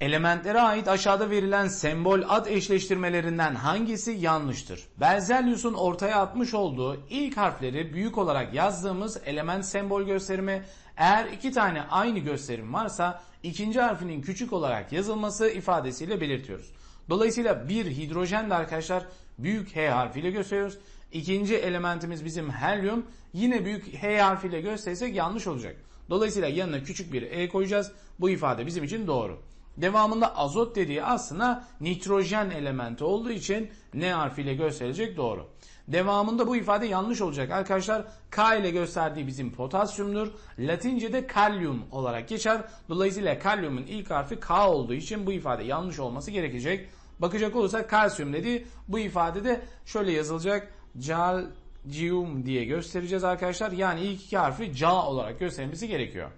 Elementlere ait aşağıda verilen sembol ad eşleştirmelerinden hangisi yanlıştır? Berzelius'un ortaya atmış olduğu ilk harfleri büyük olarak yazdığımız element sembol gösterimi eğer iki tane aynı gösterim varsa ikinci harfinin küçük olarak yazılması ifadesiyle belirtiyoruz. Dolayısıyla bir hidrojen de arkadaşlar büyük H harfiyle gösteriyoruz. İkinci elementimiz bizim helyum. Yine büyük H harfiyle gösterirsek yanlış olacak. Dolayısıyla yanına küçük bir E koyacağız. Bu ifade bizim için doğru. Devamında azot dediği aslında nitrojen elementi olduğu için N harfiyle gösterilecek doğru. Devamında bu ifade yanlış olacak arkadaşlar. K ile gösterdiği bizim potasyumdur. Latince'de kalyum olarak geçer. Dolayısıyla kalyumun ilk harfi K olduğu için bu ifade yanlış olması gerekecek. Bakacak olursak kalsiyum dediği bu ifadede şöyle yazılacak. Calcium diye göstereceğiz arkadaşlar. Yani ilk iki harfi Ca olarak göstermesi gerekiyor.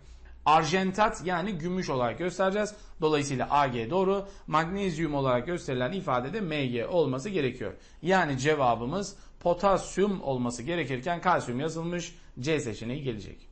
Argentat yani gümüş olarak göstereceğiz. Dolayısıyla Ag doğru. Magnezyum olarak gösterilen ifadede Mg olması gerekiyor. Yani cevabımız potasyum olması gerekirken kalsiyum yazılmış. C seçeneği gelecek.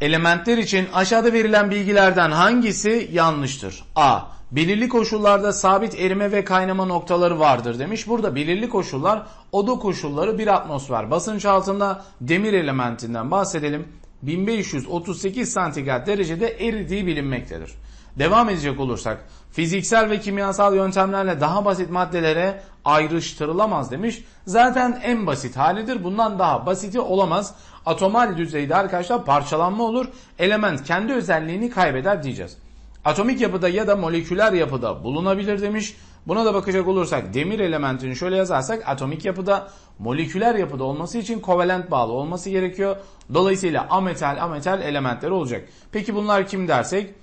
Elementler için aşağıda verilen bilgilerden hangisi yanlıştır? A. Belirli koşullarda sabit erime ve kaynama noktaları vardır demiş. Burada belirli koşullar oda koşulları bir atmosfer basınç altında demir elementinden bahsedelim. 1538 santigrat derecede eridiği bilinmektedir. Devam edecek olursak fiziksel ve kimyasal yöntemlerle daha basit maddelere ayrıştırılamaz demiş. Zaten en basit halidir. Bundan daha basiti olamaz. Atomal düzeyde arkadaşlar parçalanma olur. Element kendi özelliğini kaybeder diyeceğiz. Atomik yapıda ya da moleküler yapıda bulunabilir demiş. Buna da bakacak olursak demir elementini şöyle yazarsak atomik yapıda moleküler yapıda olması için kovalent bağlı olması gerekiyor. Dolayısıyla ametal ametal elementler olacak. Peki bunlar kim dersek?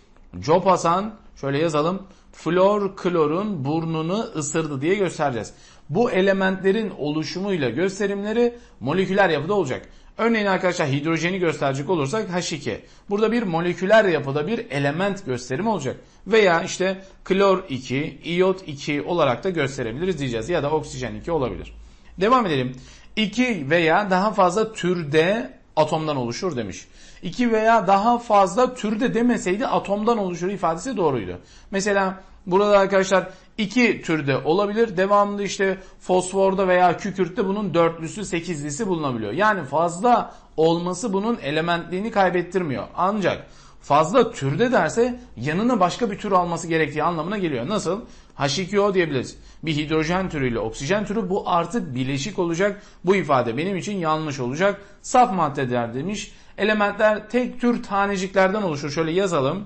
Job Hasan şöyle yazalım. Flor klorun burnunu ısırdı diye göstereceğiz. Bu elementlerin oluşumuyla gösterimleri moleküler yapıda olacak. Örneğin arkadaşlar hidrojeni gösterecek olursak H2. Burada bir moleküler yapıda bir element gösterimi olacak. Veya işte klor 2, iot 2 olarak da gösterebiliriz diyeceğiz. Ya da oksijen 2 olabilir. Devam edelim. 2 veya daha fazla türde atomdan oluşur demiş. 2 veya daha fazla türde demeseydi atomdan oluşur ifadesi doğruydu. Mesela burada arkadaşlar iki türde olabilir. Devamında işte fosforda veya kükürtte bunun dörtlüsü, sekizlisi bulunabiliyor. Yani fazla olması bunun elementliğini kaybettirmiyor. Ancak fazla türde derse yanına başka bir tür alması gerektiği anlamına geliyor. Nasıl? H2O diyebiliriz. Bir hidrojen türüyle oksijen türü bu artık bileşik olacak. Bu ifade benim için yanlış olacak. Saf maddeler demiş. Elementler tek tür taneciklerden oluşur. Şöyle yazalım.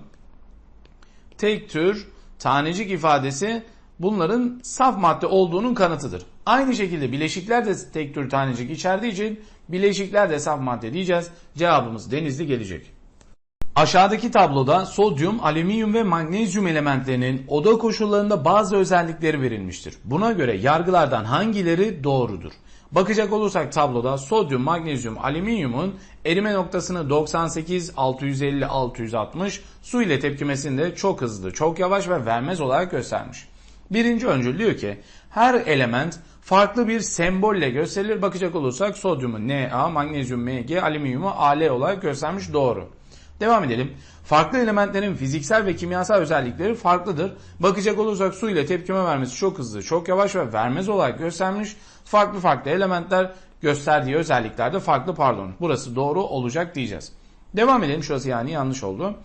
Tek tür tanecik ifadesi bunların saf madde olduğunun kanıtıdır. Aynı şekilde bileşikler de tek tür tanecik içerdiği için bileşikler de saf madde diyeceğiz. Cevabımız denizli gelecek. Aşağıdaki tabloda sodyum, alüminyum ve magnezyum elementlerinin oda koşullarında bazı özellikleri verilmiştir. Buna göre yargılardan hangileri doğrudur? Bakacak olursak tabloda sodyum, magnezyum, alüminyumun erime noktasını 98, 650, 660, su ile tepkimesinde çok hızlı, çok yavaş ve vermez olarak göstermiş. Birinci öncül diyor ki her element farklı bir sembolle gösterilir. Bakacak olursak sodyumu Na, magnezyum Mg, alüminyumu Al olarak göstermiş doğru. Devam edelim. Farklı elementlerin fiziksel ve kimyasal özellikleri farklıdır. Bakacak olursak su ile tepkime vermesi çok hızlı, çok yavaş ve vermez olarak göstermiş. Farklı farklı elementler gösterdiği özelliklerde farklı pardon. Burası doğru olacak diyeceğiz. Devam edelim. Şurası yani yanlış oldu.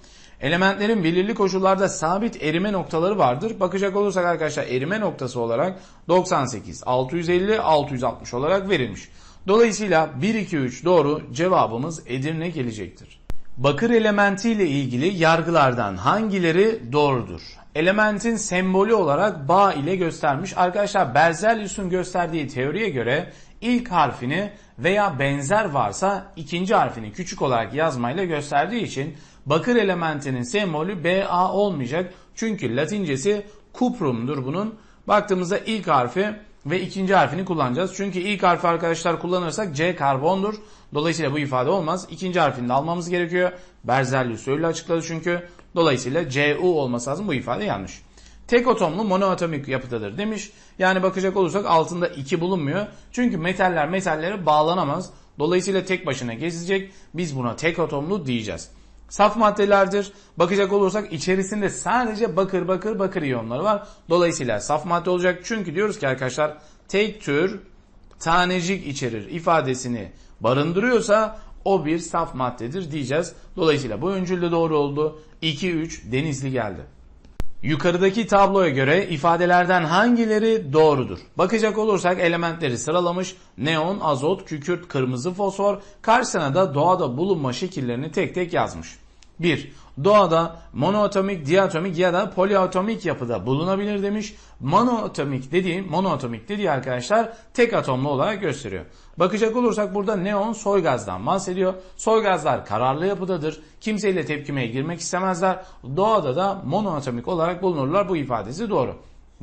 Elementlerin belirli koşullarda sabit erime noktaları vardır. Bakacak olursak arkadaşlar erime noktası olarak 98, 650, 660 olarak verilmiş. Dolayısıyla 1, 2, 3 doğru cevabımız Edirne gelecektir. Bakır elementi ile ilgili yargılardan hangileri doğrudur? Elementin sembolü olarak bağ ile göstermiş. Arkadaşlar Berzelius'un gösterdiği teoriye göre ilk harfini veya benzer varsa ikinci harfini küçük olarak yazmayla gösterdiği için bakır elementinin sembolü Ba olmayacak. Çünkü latincesi cuprum'dur bunun. Baktığımızda ilk harfi ve ikinci harfini kullanacağız. Çünkü ilk harfi arkadaşlar kullanırsak C karbondur. Dolayısıyla bu ifade olmaz. İkinci harfini de almamız gerekiyor. Berzelius öyle açıkladı çünkü. Dolayısıyla Cu olması lazım. Bu ifade yanlış. Tek atomlu monoatomik yapıdadır demiş. Yani bakacak olursak altında 2 bulunmuyor. Çünkü metaller metallere bağlanamaz. Dolayısıyla tek başına gezecek. Biz buna tek atomlu diyeceğiz. Saf maddelerdir. Bakacak olursak içerisinde sadece bakır bakır bakır iyonları var. Dolayısıyla saf madde olacak. Çünkü diyoruz ki arkadaşlar tek tür tanecik içerir ifadesini barındırıyorsa o bir saf maddedir diyeceğiz. Dolayısıyla bu öncül de doğru oldu. 2-3 Denizli geldi. Yukarıdaki tabloya göre ifadelerden hangileri doğrudur? Bakacak olursak elementleri sıralamış. Neon, azot, kükürt, kırmızı fosfor. Karşısına da doğada bulunma şekillerini tek tek yazmış. 1. Doğada monoatomik, diatomik ya da poliatomik yapıda bulunabilir demiş. Monoatomik dediği, monoatomik dediği arkadaşlar tek atomlu olarak gösteriyor. Bakacak olursak burada neon soy gazdan bahsediyor. Soy gazlar kararlı yapıdadır. Kimseyle tepkimeye girmek istemezler. Doğada da monoatomik olarak bulunurlar. Bu ifadesi doğru.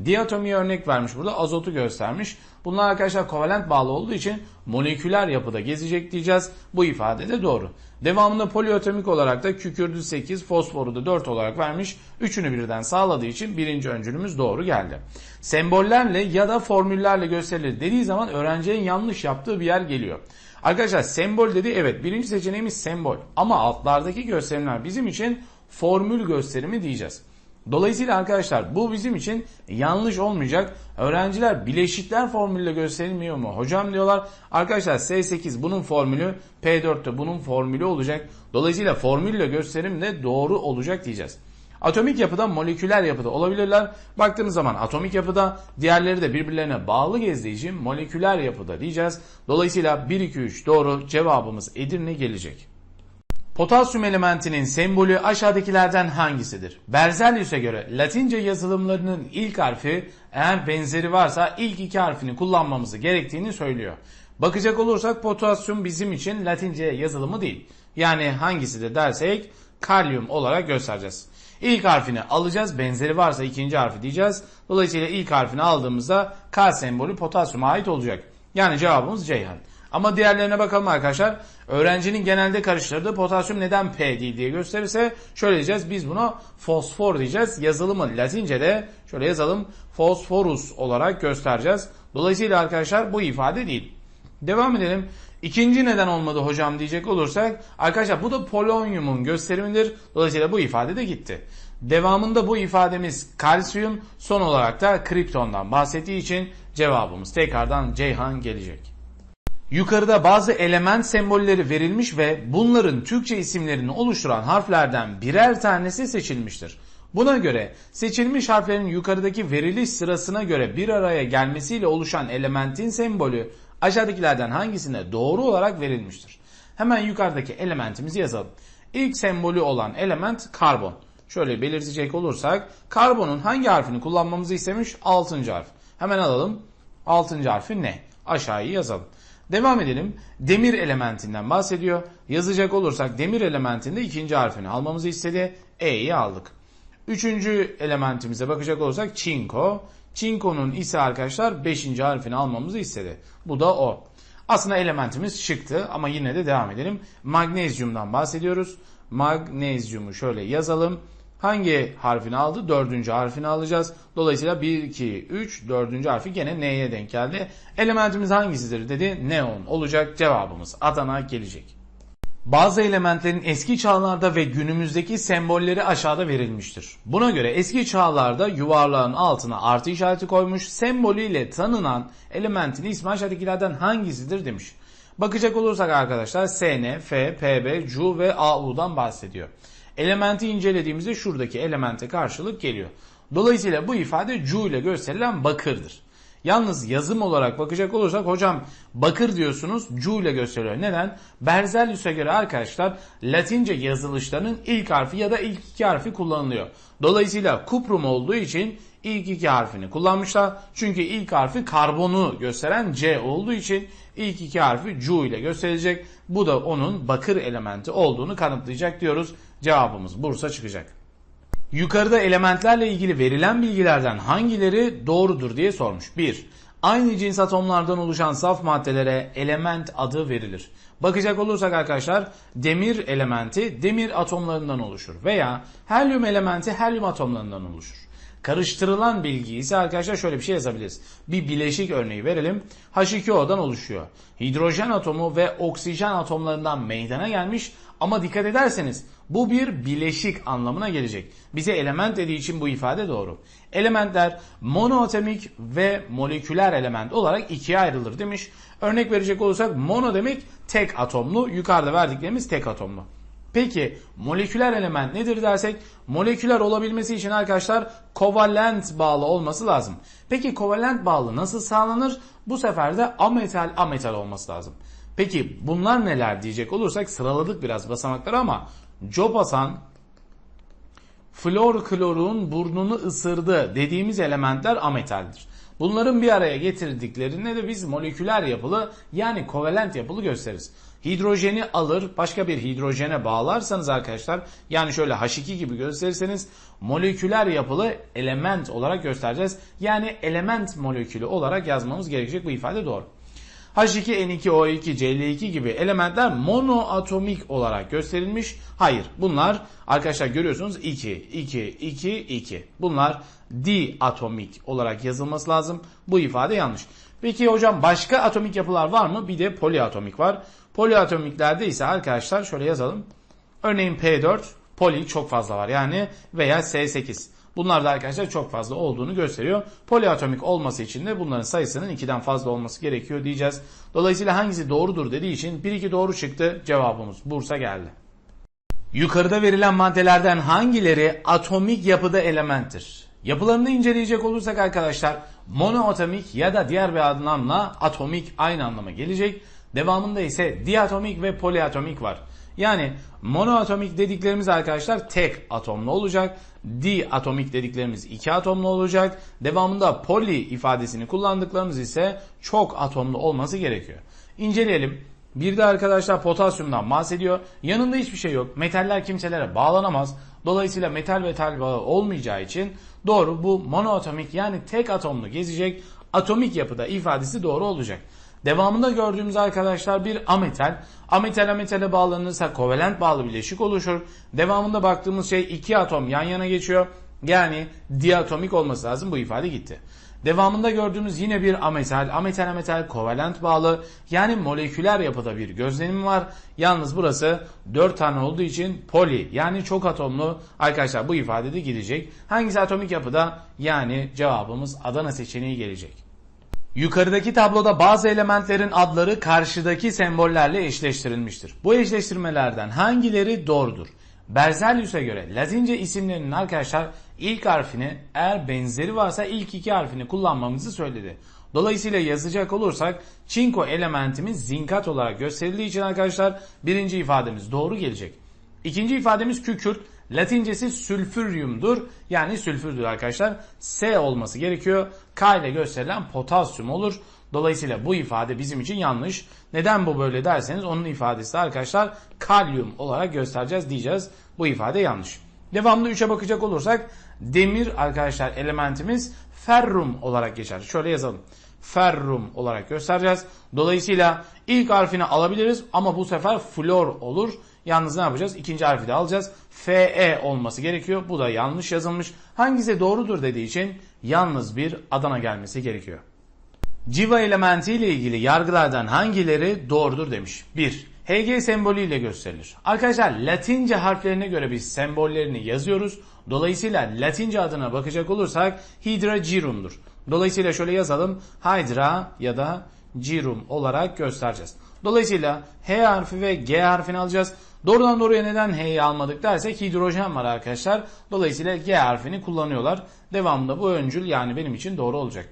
Diatomiye örnek vermiş burada azotu göstermiş. Bunlar arkadaşlar kovalent bağlı olduğu için moleküler yapıda gezecek diyeceğiz. Bu ifade de doğru. Devamında poliatomik olarak da kükürdü 8, fosforu da 4 olarak vermiş. Üçünü birden sağladığı için birinci öncülümüz doğru geldi. Sembollerle ya da formüllerle gösterilir dediği zaman öğrencinin yanlış yaptığı bir yer geliyor. Arkadaşlar sembol dedi evet birinci seçeneğimiz sembol ama altlardaki gösterimler bizim için formül gösterimi diyeceğiz. Dolayısıyla arkadaşlar bu bizim için yanlış olmayacak. Öğrenciler bileşikler formülüyle gösterilmiyor mu? Hocam diyorlar arkadaşlar S8 bunun formülü P4 de bunun formülü olacak. Dolayısıyla formülle gösterim de doğru olacak diyeceğiz. Atomik yapıda moleküler yapıda olabilirler. Baktığımız zaman atomik yapıda diğerleri de birbirlerine bağlı gezdiği moleküler yapıda diyeceğiz. Dolayısıyla 1 2 3 doğru cevabımız Edirne gelecek. Potasyum elementinin sembolü aşağıdakilerden hangisidir? Berzelius'e göre Latince yazılımlarının ilk harfi eğer benzeri varsa ilk iki harfini kullanmamızı gerektiğini söylüyor. Bakacak olursak potasyum bizim için Latince yazılımı değil. Yani hangisi de dersek kalyum olarak göstereceğiz. İlk harfini alacağız. Benzeri varsa ikinci harfi diyeceğiz. Dolayısıyla ilk harfini aldığımızda K sembolü potasyuma ait olacak. Yani cevabımız Ceyhan. Ama diğerlerine bakalım arkadaşlar. Öğrencinin genelde karıştırdığı potasyum neden P değil diye gösterirse şöyle diyeceğiz. Biz buna fosfor diyeceğiz. Yazılımı Latince'de şöyle yazalım. Fosforus olarak göstereceğiz. Dolayısıyla arkadaşlar bu ifade değil. Devam edelim. İkinci neden olmadı hocam diyecek olursak arkadaşlar bu da polonyumun gösterimidir. Dolayısıyla bu ifade de gitti. Devamında bu ifademiz kalsiyum son olarak da kriptondan bahsettiği için cevabımız tekrardan Ceyhan gelecek. Yukarıda bazı element sembolleri verilmiş ve bunların Türkçe isimlerini oluşturan harflerden birer tanesi seçilmiştir. Buna göre seçilmiş harflerin yukarıdaki veriliş sırasına göre bir araya gelmesiyle oluşan elementin sembolü aşağıdakilerden hangisine doğru olarak verilmiştir? Hemen yukarıdaki elementimizi yazalım. İlk sembolü olan element karbon. Şöyle belirtecek olursak karbonun hangi harfini kullanmamızı istemiş? 6. harf. Hemen alalım. 6. harfi ne? Aşağıyı yazalım. Devam edelim. Demir elementinden bahsediyor. Yazacak olursak demir elementinde ikinci harfini almamızı istedi. E'yi aldık. Üçüncü elementimize bakacak olursak çinko. Çinko'nun ise arkadaşlar beşinci harfini almamızı istedi. Bu da o. Aslında elementimiz çıktı ama yine de devam edelim. Magnezyumdan bahsediyoruz. Magnezyumu şöyle yazalım. Hangi harfini aldı? Dördüncü harfini alacağız. Dolayısıyla 1, 2, 3, dördüncü harfi gene N'ye denk geldi. Elementimiz hangisidir dedi. Neon olacak cevabımız. Adana gelecek. Bazı elementlerin eski çağlarda ve günümüzdeki sembolleri aşağıda verilmiştir. Buna göre eski çağlarda yuvarlağın altına artı işareti koymuş sembolüyle tanınan elementin ismi aşağıdakilerden hangisidir demiş. Bakacak olursak arkadaşlar SN, F, PB, Cu ve AU'dan bahsediyor. Elementi incelediğimizde şuradaki elemente karşılık geliyor. Dolayısıyla bu ifade Cu ile gösterilen bakırdır. Yalnız yazım olarak bakacak olursak hocam bakır diyorsunuz Cu ile gösteriyor. Neden? Berzelius'a göre arkadaşlar Latince yazılışlarının ilk harfi ya da ilk iki harfi kullanılıyor. Dolayısıyla kuprum olduğu için ilk iki harfini kullanmışlar. Çünkü ilk harfi karbonu gösteren C olduğu için ilk iki harfi Cu ile gösterilecek. Bu da onun bakır elementi olduğunu kanıtlayacak diyoruz. Cevabımız Bursa çıkacak. Yukarıda elementlerle ilgili verilen bilgilerden hangileri doğrudur diye sormuş. 1. Aynı cins atomlardan oluşan saf maddelere element adı verilir. Bakacak olursak arkadaşlar demir elementi demir atomlarından oluşur veya helyum elementi helyum atomlarından oluşur. Karıştırılan bilgi ise arkadaşlar şöyle bir şey yazabiliriz. Bir bileşik örneği verelim. H2O'dan oluşuyor. Hidrojen atomu ve oksijen atomlarından meydana gelmiş ama dikkat ederseniz bu bir bileşik anlamına gelecek. Bize element dediği için bu ifade doğru. Elementler monoatomik ve moleküler element olarak ikiye ayrılır demiş. Örnek verecek olursak mono demek tek atomlu, yukarıda verdiklerimiz tek atomlu. Peki moleküler element nedir dersek moleküler olabilmesi için arkadaşlar kovalent bağlı olması lazım. Peki kovalent bağlı nasıl sağlanır? Bu sefer de ametal ametal olması lazım. Peki bunlar neler diyecek olursak sıraladık biraz basamakları ama Copasan flor klorun burnunu ısırdı dediğimiz elementler ametaldir. Bunların bir araya getirdiklerinde de biz moleküler yapılı yani kovalent yapılı gösteririz. Hidrojeni alır başka bir hidrojene bağlarsanız arkadaşlar yani şöyle H2 gibi gösterirseniz moleküler yapılı element olarak göstereceğiz. Yani element molekülü olarak yazmamız gerekecek bu ifade doğru. H2N2O2 Cl2 gibi elementler monoatomik olarak gösterilmiş. Hayır bunlar arkadaşlar görüyorsunuz 2, 2, 2, 2. Bunlar diatomik olarak yazılması lazım. Bu ifade yanlış. Peki hocam başka atomik yapılar var mı? Bir de poliatomik var. Poliatomiklerde ise arkadaşlar şöyle yazalım. Örneğin P4 poli çok fazla var yani veya S8. Bunlar da arkadaşlar çok fazla olduğunu gösteriyor. Poliatomik olması için de bunların sayısının 2'den fazla olması gerekiyor diyeceğiz. Dolayısıyla hangisi doğrudur dediği için 1-2 doğru çıktı. Cevabımız Bursa geldi. Yukarıda verilen maddelerden hangileri atomik yapıda elementtir? Yapılarını inceleyecek olursak arkadaşlar monoatomik ya da diğer bir anlamla atomik aynı anlama gelecek. Devamında ise diatomik ve poliatomik var. Yani monoatomik dediklerimiz arkadaşlar tek atomlu olacak. Diatomik dediklerimiz iki atomlu olacak. Devamında poli ifadesini kullandıklarımız ise çok atomlu olması gerekiyor. İnceleyelim. Bir de arkadaşlar potasyumdan bahsediyor. Yanında hiçbir şey yok. Metaller kimselere bağlanamaz. Dolayısıyla metal metal bağı olmayacağı için doğru bu monoatomik yani tek atomlu gezecek atomik yapıda ifadesi doğru olacak. Devamında gördüğümüz arkadaşlar bir ametal. Ametal ametale bağlanırsa kovalent bağlı bileşik oluşur. Devamında baktığımız şey iki atom yan yana geçiyor. Yani diatomik olması lazım bu ifade gitti. Devamında gördüğümüz yine bir ametal, ametal ametal kovalent bağlı yani moleküler yapıda bir gözlenim var. Yalnız burası 4 tane olduğu için poli yani çok atomlu arkadaşlar bu ifadede gidecek. Hangisi atomik yapıda? Yani cevabımız Adana seçeneği gelecek. Yukarıdaki tabloda bazı elementlerin adları karşıdaki sembollerle eşleştirilmiştir. Bu eşleştirmelerden hangileri doğrudur? Berzelius'a göre Latince isimlerinin arkadaşlar ilk harfini eğer benzeri varsa ilk iki harfini kullanmamızı söyledi. Dolayısıyla yazacak olursak çinko elementimiz zinkat olarak gösterildiği için arkadaşlar birinci ifademiz doğru gelecek. İkinci ifademiz kükürt. Latincesi sülfüryumdur. Yani sülfürdür arkadaşlar. S olması gerekiyor. K ile gösterilen potasyum olur. Dolayısıyla bu ifade bizim için yanlış. Neden bu böyle derseniz onun ifadesi de arkadaşlar kalyum olarak göstereceğiz diyeceğiz. Bu ifade yanlış. Devamlı 3'e bakacak olursak demir arkadaşlar elementimiz ferrum olarak geçer. Şöyle yazalım. Ferrum olarak göstereceğiz. Dolayısıyla ilk harfini alabiliriz ama bu sefer flor olur. Yalnız ne yapacağız? İkinci harfi de alacağız. FE olması gerekiyor. Bu da yanlış yazılmış. Hangisi doğrudur dediği için yalnız bir Adana gelmesi gerekiyor. Civa elementi ile ilgili yargılardan hangileri doğrudur demiş. 1. Hg sembolü ile gösterilir. Arkadaşlar Latince harflerine göre biz sembollerini yazıyoruz. Dolayısıyla Latince adına bakacak olursak Hydra Girum'dur. Dolayısıyla şöyle yazalım. Hydra ya da Girum olarak göstereceğiz. Dolayısıyla H harfi ve G harfini alacağız. Doğrudan doğruya neden H'yi almadık dersek hidrojen var arkadaşlar. Dolayısıyla G harfini kullanıyorlar. Devamında bu öncül yani benim için doğru olacak.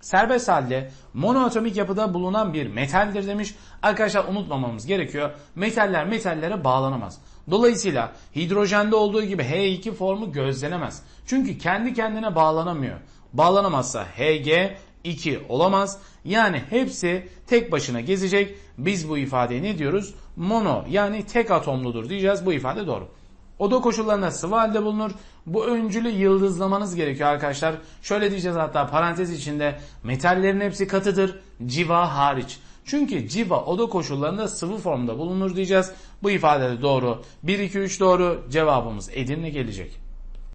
Serbest halde monoatomik yapıda bulunan bir metaldir demiş. Arkadaşlar unutmamamız gerekiyor. Metaller metallere bağlanamaz. Dolayısıyla hidrojende olduğu gibi H2 formu gözlenemez. Çünkü kendi kendine bağlanamıyor. Bağlanamazsa Hg 2 olamaz. Yani hepsi tek başına gezecek. Biz bu ifadeye ne diyoruz? Mono yani tek atomludur diyeceğiz. Bu ifade doğru. Oda koşullarında sıvı halde bulunur. Bu öncülü yıldızlamanız gerekiyor arkadaşlar. Şöyle diyeceğiz hatta parantez içinde metallerin hepsi katıdır. Civa hariç. Çünkü civa oda koşullarında sıvı formda bulunur diyeceğiz. Bu ifade de doğru. 1, 2, 3 doğru. Cevabımız Edirne gelecek.